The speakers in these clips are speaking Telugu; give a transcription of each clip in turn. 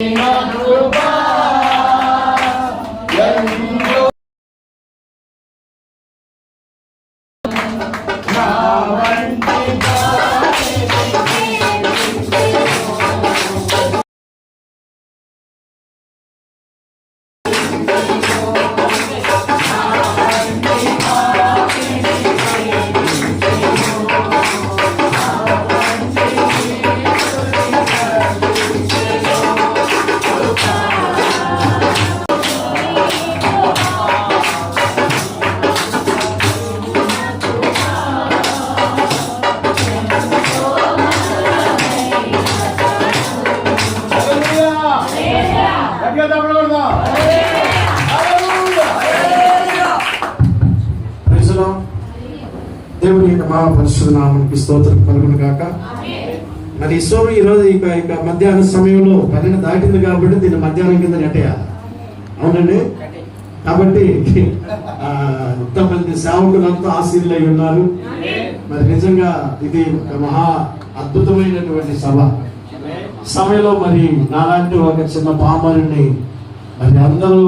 Senhor, పరిశుద్ధ నామానికి స్తోత్రం కలుగును గాక మరి ఈశ్వరు ఈ రోజు ఇక ఇక మధ్యాహ్న సమయంలో పన్నెండు దాటింది కాబట్టి దీన్ని మధ్యాహ్నం కింద నెట్టేయాలి అవునండి? కాబట్టి ఇంతమంది సేవకులంతా ఆశీర్లై ఉన్నారు. మరి నిజంగా ఇది ఒక మహా అద్భుతమైనటువంటి సభ. సమయంలో మరి నాలాంటి ఒక చిన్న పామరుని మరి అందరూ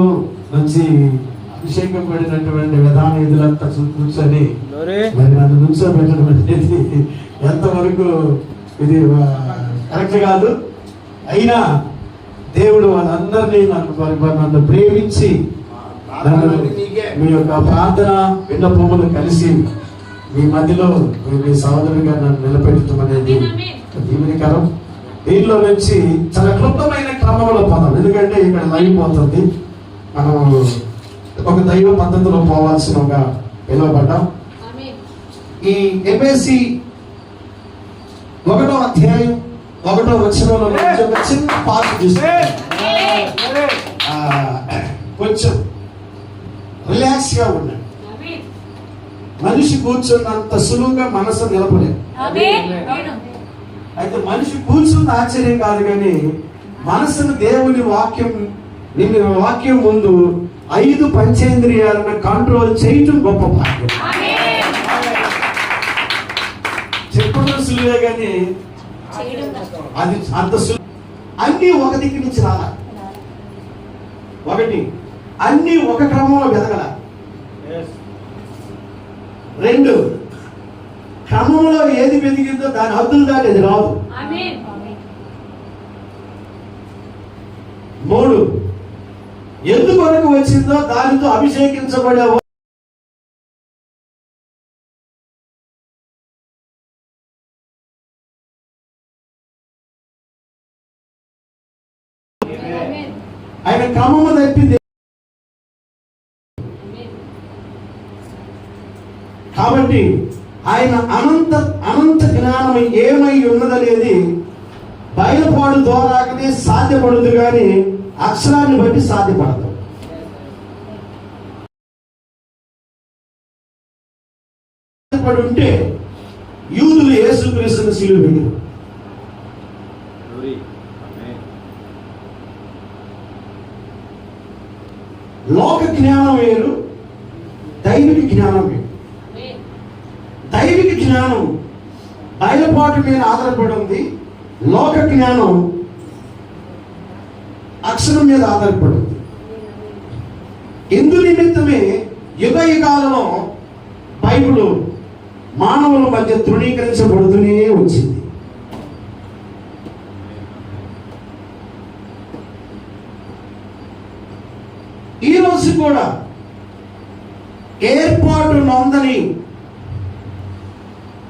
మంచి అభిషేకం పడినటువంటి విధాన ఇదులంతా కూర్చొని మరి? నన్ను అనేది ఎంతవరకు ఇది కరెక్ట్ కాదు. అయినా దేవుడు వాళ్ళందరినీ మరి నన్ను ప్రేమించి నన్ను మీ యొక్క ప్రార్థన విన్నపములు కలిసి మీ మధ్యలో మీ సహోదరుగా నన్ను నిలబెట్టడం అనేది దీవెనకరం. దీనిలో నుంచి చాలా క్లుప్తమైన క్రమంలో పోతాం ఎందుకంటే ఇక్కడ లైవ్ పోతుంది. మనం ఒక దైవ పద్ధతిలో పోవాల్సిన ఒక పిలువబడ్డాం ఈ ఎంఎస్సి ఒకటో అధ్యాయం ఒకటో వచనంలో నుంచి ఒక చిన్న పాట చూస్తే. ఆ, కొంచెం రిలాక్స్గా ఉండండి మనిషి కూర్చున్నంత సులువుగా మనసు నిలబలేదు అయితే మనిషి కూర్చున్న ఆశ్చర్యం కాదు కానీ మనసును దేవుని వాక్యం నిన్న వాక్యం ముందు ఐదు పంచేంద్రియాలను కంట్రోల్ చేయటం గొప్ప భాగ్యం చెప్పడం సులువే కానీ అది అంత సులువు అన్ని ఒక దిక్కు నుంచి రావాలి. ఒకటి అన్ని ఒక క్రమంలో వెతకల. రెండు క్రమంలో ఏది వెతికిందో దాని హద్దులు దాటి అది రాదు మూడు ఎందుకొరకు వచ్చిందో దానితో అభిషేకించబడే ఆయన క్రమము తప్పింది. కాబట్టి ఆయన అనంత అనంత జ్ఞానం ఏమై ఉన్నదనేది బయలుపాటు ద్వారాకనే సాధ్యపడదు కానీ అక్షరాన్ని బట్టి సాధ్యపడదు. సాధ్యపడి ఉంటే యూదులు యేసుక్రీస్తుని సిలువ వేయరు లోక జ్ఞానం వేరు దైవిక జ్ఞానం వేరు. దైవిక జ్ఞానం బయలుపాటు మీద ఆధారపడి ఉంది. లోక జ్ఞానం అక్షరం మీద ఆధారపడుతుంది ఇందు నిమిత్తమే యుగ యుగాలలో బైబిల్ మానవుల మధ్య తృణీకరించబడుతూనే వచ్చింది. ఈ రోజు కూడా ఏర్పాటు నొందని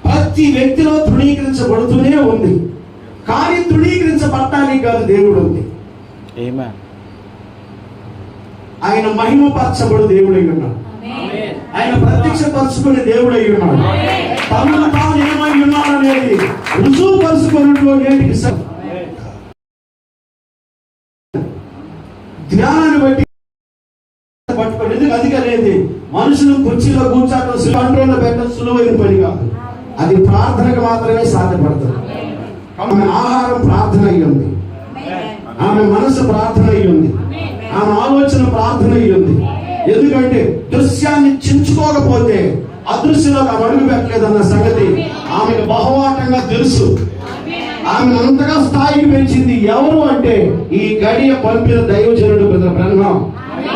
ప్రతి వ్యక్తిలో తృణీకరించబడుతూనే ఉంది. కానీ తృణీకరించబడటానికి కాదు దేవుడు ఉంది. ఆయన మహిమపరచబడు దేవుడై ఉన్నాడు. ఆయన ప్రత్యక్షపరచుకునే దేవుడై ఉన్నాడు. తమను తాను ఏమై ఉన్నాడు అనేది రుజువు పరుచుకున్నట్లు నేటికి స- జ్ఞానాన్ని బట్టి పట్టుకోండి ఎందుకు అది అనేది మనుషులు కుర్చీలో కూర్చోటం కంట్రోల్లో పెట్టడం సులువైన పని కాదు. అది ప్రార్థనకు మాత్రమే సాధ్యపడుతుంది ఆహారం ప్రార్థన అయి ఉంది. ఆమె మనసు ప్రార్థన ఉంది ఆమె ఆలోచన ప్రార్థన ఉంది ఎందుకంటే దృశ్యాన్ని చించుకోకపోతే అదృశ్యంలో ఆమె అడుగు పెట్టలేదన్న సంగతి ఆమెకు బహువాటంగా తెలుసు. ఆమె అంతగా స్థాయికి పెంచింది ఎవరు అంటే ఈ గడియ పంపిన దైవజనుడు బ్రహ్మం.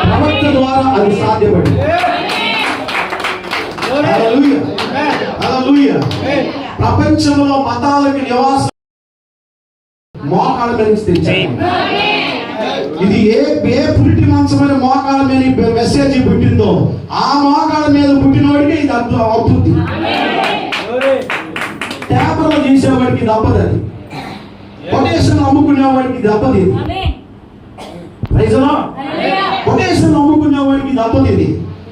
ప్రవక్త ద్వారా అది సాధ్యపడింది. ప్రపంచంలో మతాలకు నివాసం మోకాళ్ళ మీద నుంచి తెచ్చారు ఇది ఏ ఏ పురిటి మంచమైన మోకాళ్ళ మీద మెసేజ్ పుట్టిందో ఆ మోకాళ్ళ మీద పుట్టినవాడికి ఇది అర్థం అవుతుంది. పేపర్లో చేసేవాడికి ఇది అది. కొటేషన్ అమ్ముకునేవాడికి ఇది అబ్బదు ఇది. రైతులా కొటేషన్ అమ్ముకునేవాడికి ఇది అబ్బదు ఇది.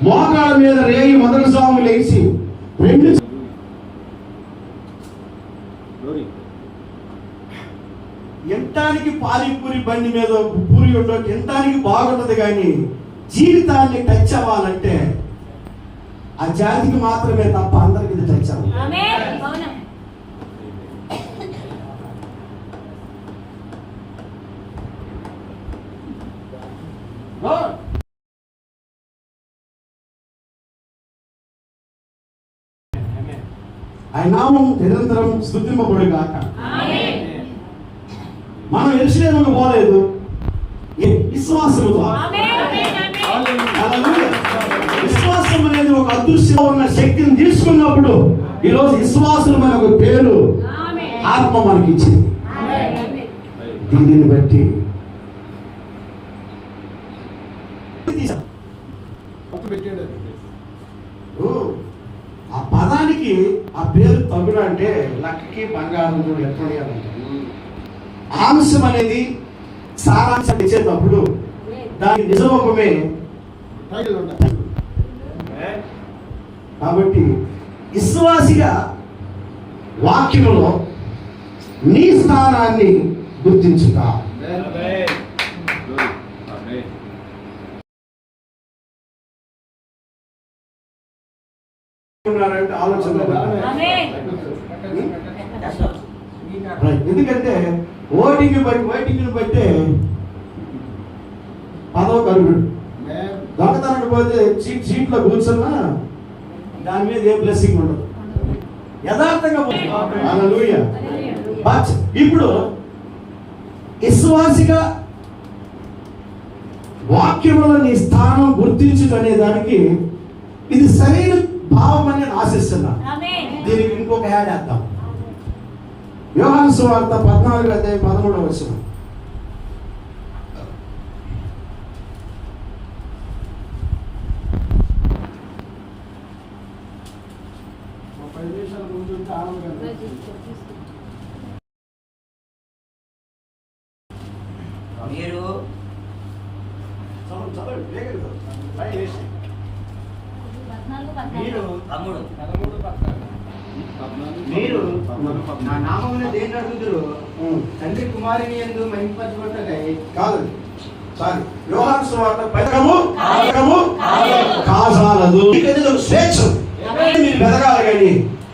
మోకాళ్ళ మీద రేయి మొదటి సాము లేచి రెండు ఎంటానికి పానీపూరి బండి మీద పూరి ఉండొచ్చు ఎంటానికి బాగుంటది కానీ జీవితాన్ని టచ్ అవ్వాలంటే ఆ జాతికి మాత్రమే తప్ప అందరికి ఇది టచ్ అవ్వాలి ఆయన నామం నిరంతరం స్థుతింపబడు కాక మనం ఎరుసలేముకు పోలేదు. విశ్వాసము. విశ్వాసం అనేది ఒక అదృశ్యంలో ఉన్న శక్తిని తీసుకున్నప్పుడు ఈరోజు విశ్వాసం అనే ఒక పేరు ఆత్మ మనకి ఇచ్చింది దీనిని బట్టి ఆ పదానికి ఆ పేరు తగుడు అంటే లక్కకి బంగారం ఎక్కడ ఆంశం అనేది సారాంశం ఇచ్చేటప్పుడు దానికి నిజరూపమే కాబట్టి విశ్వాసిగా వాక్యములో నీ స్థానాన్ని గుర్తించుట. ఉన్నారంటే ఆలోచన రైట్. ఎందుకంటే ఓటింగ్ బట్టి ఓటింగ్ బట్టే పదవ కరుగుడు దొంగతనానికి పోతే సీట్ సీట్లో కూర్చున్నా దాని మీద ఏ బ్లెస్సింగ్ ఉండదు. యథార్థంగా హల్లెలూయా. బట్ ఇప్పుడు విశ్వాసిగా వాక్యములో నీ స్థానం గుర్తించుకునే దానికి ఇది సరైన భావం అని నేను ఆశిస్తున్నా దీనికి ఇంకొక యాడ్ వేద్దాం. యోహాను సువార్త పద్నాలుగు అధ్యాయం పదమూడవ వచ్చిన ముప్పై నిమిషాల ముందు ఉంటే నా నామమున దేని అడుగుదురు. తండ్రి కుమారుని ఎందు మహింపరచబట్టకై కాదు. సారీ. యోహాను సువార్త కాజాలదు. మీకు ఏదో స్వేచ్ఛ? మీరు వెతకాలి కానీ.